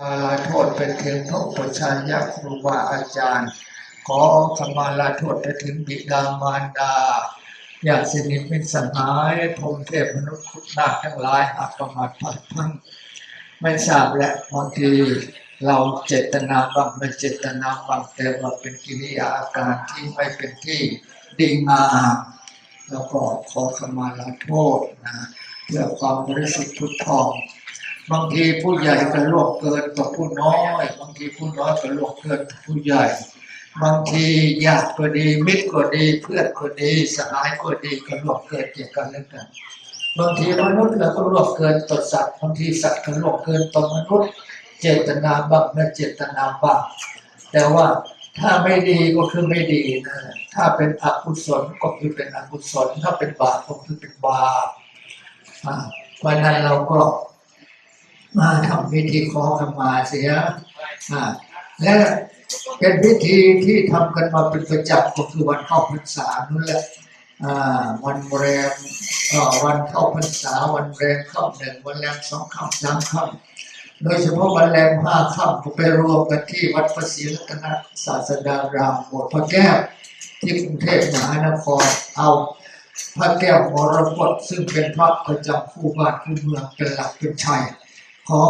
มาลาโทษไปถึงพระอุปชายาครูบาอาจารย์ ขอขมาลาโทษไปถึงบิดามารดาญาติสนิทมิตรสหายพรมเทพมนุษย์คุณนาทั้งหลายหากประมาทพลาดพลั้งไม่ทราบและบางทีเราเจตนาบางไม่เจตนาบางแต่ว่าเป็นกิริยาอาการที่ไม่เป็นที่ดีงามแล้วก็ขอขมาลาโทษนะเพื่อความบริสุทธิ์พุทธทอง บางทีผู้ใหญ่ก็ล่วงเกินต่อผู้น้อย บางทีผู้น้อยก็ล่วงเกินต่อผู้ใหญ่ บางทีญาติก็ดี มิตรก็ดี เพื่อนก็ดีสหายก็ดีก็ล่วงเกินเกี่ยวกันและกันบางทีมนุษย์เราก็ล่วงเกินต่อสัตว์บางทีสัตว์ก็ล่วงเกินต่อมนุษย์ เจตนาบ้างไม่เจตนาบ้างแต่ว่าถ้าไม่ดีก็คือไม่ดีนะถ้าเป็นอกุศลก็คือเป็นอกุศลถ้าเป็นบาปก็คือเป็นบาปอ่าวันนั้นเราก็ มาทำพิธีขอขมาเสียและเป็นพิธีที่ทำกันมาเป็นประจำก็คือวันเข้าพรรษานั่นแหละวันแรมวันเข้าพรรษาวันแรมเข้าหนึ่งวันแรมสองค่ำสามค่ำโดยเฉพาะวันแรมห้าค่ำก็ไปรวมกันที่วัดพระศรีรัตนศาสดารามโบสถ์พระแก้ว ที่กรุงเทพมหานครเอาพระแก้วมรกตซึ่งเป็นพระประจำคู่บ้านคู่เมืองเป็นหลักเป็นชัย ขอ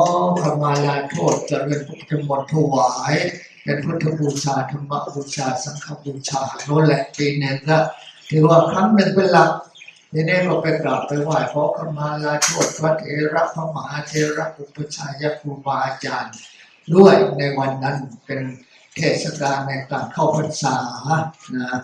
ขมาลาโทษเจริญพุทธมนต์ถวาย เป็นพุทธบูชาธรรมบูชาสังฆบูชาโน่นแหละปีหนึ่งก็ถือว่าครั้งหนึ่งเป็นหลักทีนี้เราไปกราบไปไหว้ขอขมาลาโทษพระเถระพระมหาเถระอุปชายครูบาอาจารย์ ด้วยในวันนั้นเป็นเทศกาลในการเข้าพรรษานะ